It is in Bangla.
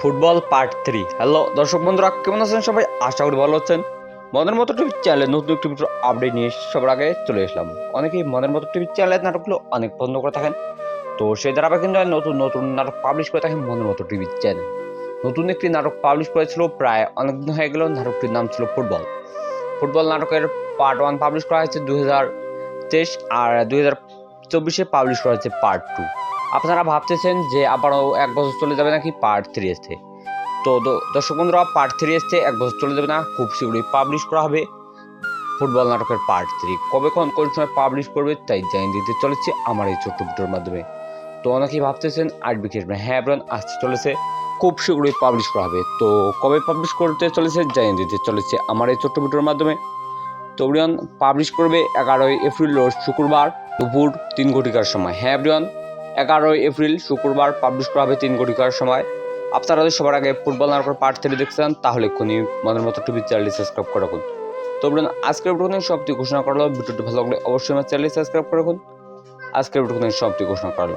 Football part three. হ্যালো, দর্শক বন্ধুরা, কেমন আছেন সবাই? আশা করি ভালো আছেন। মনের মতো টিভি চ্যানেলে নতুন একটি আপডেট নিয়ে সবার আগে চলে এসলাম। অনেকেই মনের মতো টিভি চ্যানেলের নাটকগুলো অনেক পছন্দ করে থাকেন। তো সেই দ্বারা কিন্তু নতুন নতুন নাটক পাবলিশ করে থাকেন মনের মতো টিভি চ্যানেল। নতুন একটি নাটক পাবলিশ করেছিল প্রায় অনেকদিন হয়ে গেল, নাটকটির নাম ছিল ফুটবল। ফুটবল নাটকের পার্ট ওয়ান পাবলিশ করা হয়েছে দুই হাজার তেইশ, আর দুই হাজার চব্বিশে পাবলিশ করা হয়েছে পার্ট টু আপনারা ভাবতেছেন যে আবারও এক বছর চলে যাবে নাকি পার্ট থ্রি এসছে তো দর্শক বন্ধুরা পার্ট থ্রি এসছে এক বছর চলে যাবে না, খুব শীঘ্রই পাবলিশ করা হবে ফুটবল নাটকের পার্ট থ্রি কবে কোন কোন সময় পাবলিশ করবে, তাই জানিয়ে দিতে চলেছে আমার এই ছোট্ট ভিডিওর মাধ্যমে। তো অনেকেই ভাবতেছেন, আট বিকেট হ্যাঁ ব্রান আসতে চলেছে, খুব শীঘ্রই পাবলিশ করা হবে। তো কবে পাবলিশ করতে চলেছে, জানিয়ে দিতে চলেছে আমার এই ছোট্ট ভিডিওর মাধ্যমে। তো ব্রিয়ন পাবলিশ করবে এগারোই এপ্রিল রোজ শুক্রবার দুপুর তিন ঘটিকার সময়। হ্যাঁ ব্রিয়ন এগারোই এপ্রিল শুক্রবার পাবলিশ করা হবে তিন ঘটিকার সময়। আপনারা যদি সবার আগে ফুটবল নাটকের পার্ট থ্রি দেখছেন, তাহলে এক্ষুনি মনের মতো টিভি চ্যানেলটি সাবস্ক্রাইব করে রাখুন। তো বলুন আজকের ভিডিও সবটি ঘোষণা করল ভিডিওটি ভালো লাগলে অবশ্যই আমার চ্যানেলটি সাবস্ক্রাইব করে রাখুন। আজকের ভিডিও সবটি ঘোষণা করল